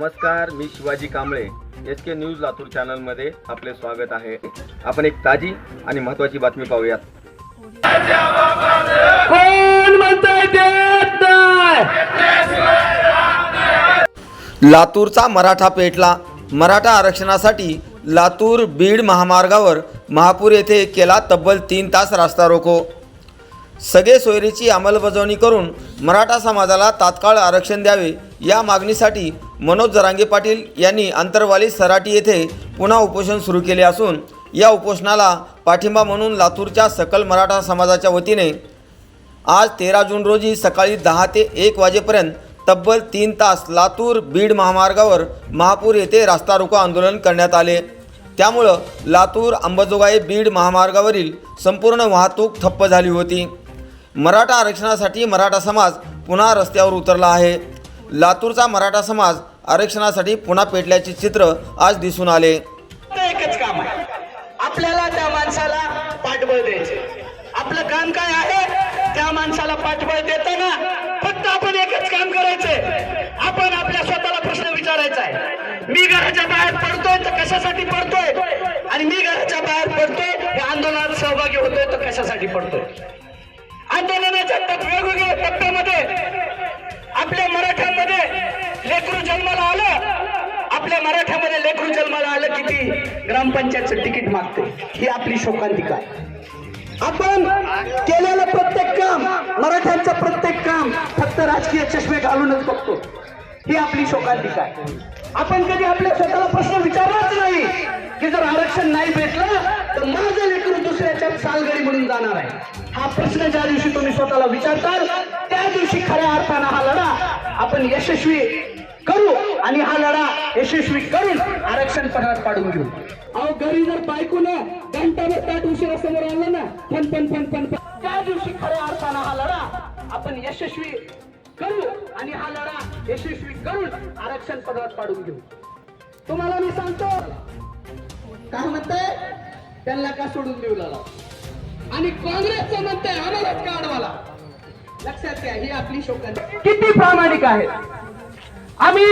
Shivaji Kamble. S K news Latur चॅनलमध्ये आपले स्वागत आहे. आपण एक ताजी आणि महत्त्वाची बातमी पाहूयात. लातूरचा मराठा पेटला. मराठा आरक्षणासाठी लातूर बीड महामार्गावर महापूर येथे केला तब्बल तीन तास रास्ता रोको. सगळे सोयरीची अंमलबजावणी करून मराठा समाजाला तात्काळ आरक्षण द्यावे या मागणीसाठी मनोज जरांगे पाटील यांनी आंतरवाली सराटी येथे पुन्हा उपोषण सुरू केले असून या उपोषणाला पाठिंबा म्हणून लातूरच्या सकल मराठा समाजाच्या वतीने आज तेरा जून रोजी सकाळी दहा ते एक वाजेपर्यंत तब्बल तीन तास लातूर बीड महामार्गावर महापूर येथे रास्ता रोको आंदोलन करण्यात आले. त्यामुळं लातूर अंबाजोगाई बीड महामार्गावरील संपूर्ण वाहतूक ठप्प झाली होती. मराठा आरक्षणासाठी मराठा समाज पुन्हा रस्त्यावर उतरला आहे. लातूरचा मराठा समाज आरक्षणासाठी पुन्हा पेटल्याचे चित्र आज दिसून आले. एकच काम आहे. आपल्याला त्या माणसाला पाठबळ द्यायचे. आपलं काम काय आहे? त्या माणसाला पाठबळ देताना फक्त आपण एकच काम करायचंय. आपण आपल्या स्वतःला प्रश्न विचारायचा आहे. मी घराच्या बाहेर पडतोय तर कशासाठी पडतोय? आणि मी घराच्या बाहेर पडतोय या आंदोलनात सहभागी होतोय तर कशासाठी पडतोय? आंदोलनाच्या वेगवेगळ्या टप्प्यामध्ये आपल्या मराठ्यामध्ये लेकरू जन्माला आलं. आपल्या मराठ्यामध्ये लेकरू जन्माला आलं की ती ग्रामपंचायतचं तिकीट मागते. ही आपली शोकांतिका. आपण केलेलं प्रत्येक काम मराठ्यांचं प्रत्येक काम फक्त राजकीय चष्मे घालूनच बघतो. ही आपली शोकांतिका आहे. आपण कधी आपल्या स्वतःला प्रश्न विचारलाच नाही की जर आरक्षण नाही भेटलं तर माझं लेकरू दुसऱ्याच्या सालगडी म्हणून जाणार आहे. हा प्रश्न ज्या दिवशी तुम्ही स्वतःला विचारताल त्या दिवशी खऱ्या अर्थानं हा लढा आपण यशस्वी करू आणि हा लढा यशस्वी करून आरक्षण पगार पाडून घेऊ. अहो घरी जर बायको ना घंटाभर ताट उशिरा समोर आलं ना fun fun fun fun fun. त्या दिवशी खऱ्या अर्थानं हा लढा आपण यशस्वी करू आणि हा लढा यशस्वी करून आरक्षण पगार पाडून घेऊ. तुम्हाला मी सांगतो काय म्हणताय? त्यांना का सोडून देऊ लागला? आणि काँग्रेसचं म्हणताय आम्हालाच का अडवाला लक्षात घ्या ही आपली शोकांती किती प्रामाणिक आहे आम्ही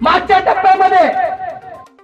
मागच्या टप्प्यामध्ये